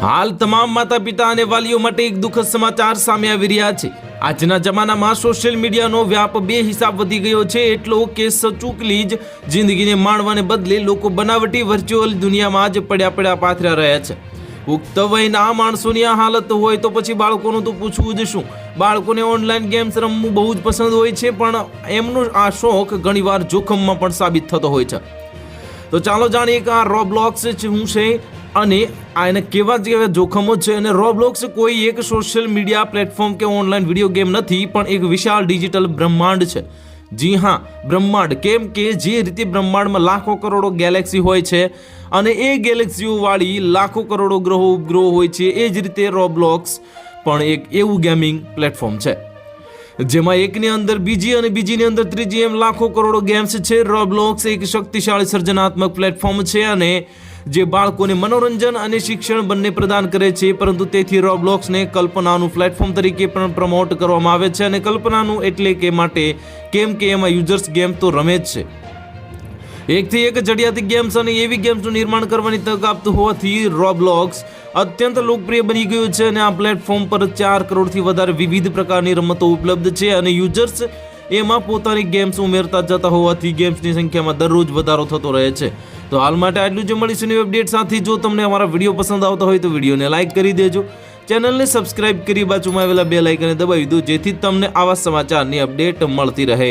હાલ તમામ માતા પિતા અને વાલીઓ માટે એક દુઃખદ સમાચાર સામે આવી રહ્યા છે. આજના જમાનામાં સોશિયલ મીડિયાનો વ્યાપ બે હિસાબ વધી ગયો છે. એટલો કે સચુકલી જ જિંદગીને માણવાને બદલે લોકો બનાવટી વર્ચ્યુઅલ દુનિયામાં જ પડ્યા પડ્યા પાથર્યા રહ્યા છે. પુખ્ત વયના માણસોની આ હાલત હોય તો પછી બાળકોનું તો પૂછવું જ શું? બાળકોને ઓનલાઈન ગેમ્સ રમવું બહુ જ પસંદ હોય છે, પણ એમનો આ શોખ ઘણીવાર જોખમમાં પણ સાબિત થતો હોય છે. તો ચાલો જાણીએ કે આ રોબ્લોક્સ શું છે? અને આને કેવા કેવા જોખમો છે અને રોબ્લોક્સ કોઈ એક સોશિયલ મીડિયા પ્લેટફોર્મ કે ઓનલાઈન વીડિયો ગેમ નથી, પણ એક વિશાળ ડિજિટલ બ્રહ્માંડ છે. જી હા, બ્રહ્માંડ. કેમ કે જે રીતે બ્રહ્માંડમાં લાખો કરોડો ગેલેક્સી હોય છે અને એ ગેલેક્સીઓવાળી લાખો કરોડો ગ્રહો ઉપગ્રહો હોય છે, એ જ રીતે રોબ્લોક્સ પણ એક એવું ગેમિંગ પ્લેટફોર્મ છે. જેમાં એકની અંદર બીજી અને બીજીની અંદર ત્રીજી એમ લાખો કરોડો ગેમ્સ છે. રોબ્લોક્સ એક શક્તિશાળી સર્જનાત્મક પ્લેટફોર્મ છે અને જે બાળકોને મનોરંજન અને શિક્ષણ બંને પ્રદાન કરે છે, પરંતુ તેથી રોબ્લોક્સને કલ્પનાનું પ્લેટફોર્મ તરીકે પણ પ્રમોટ કરવામાં આવે છે અને કલ્પનાનું એટલે કે માટે કેમ કે એમાં યુઝર્સ ગેમ તો રમે જ છે. એકથી એક જડિયાતી ગેમ્સ અને એવી ગેમ્સનું નિર્માણ કરવાની તક આપતું હોવાથી રોબ્લોક્સ અત્યંત લોકપ્રિય બની ગયું છે અને આ પ્લેટફોર્મ પર ચાર કરોડથી વધારે વિવિધ પ્રકારની રમતો ઉપલબ્ધ છે અને યુઝર્સ એમાં પોતાની ગેમ્સ ઉમેરતા જતા હોવાથી ગેમ્સની સંખ્યામાં દરરોજ વધારો થતો રહે છે. તો હાલ માટે આટલું જ મળીશું નવી અપડેટ સાથે. જો તમને અમારા વીડિયો પસંદ આવતા હોય તો વિડીયોને લાઇક કરી દેજો. ચેનલને સબસ્ક્રાઇબ કરી બાજુમાં આવેલા બે લાઇકને દબાવી દો, જેથી તમને આવા સમાચારની અપડેટ મળતી રહે.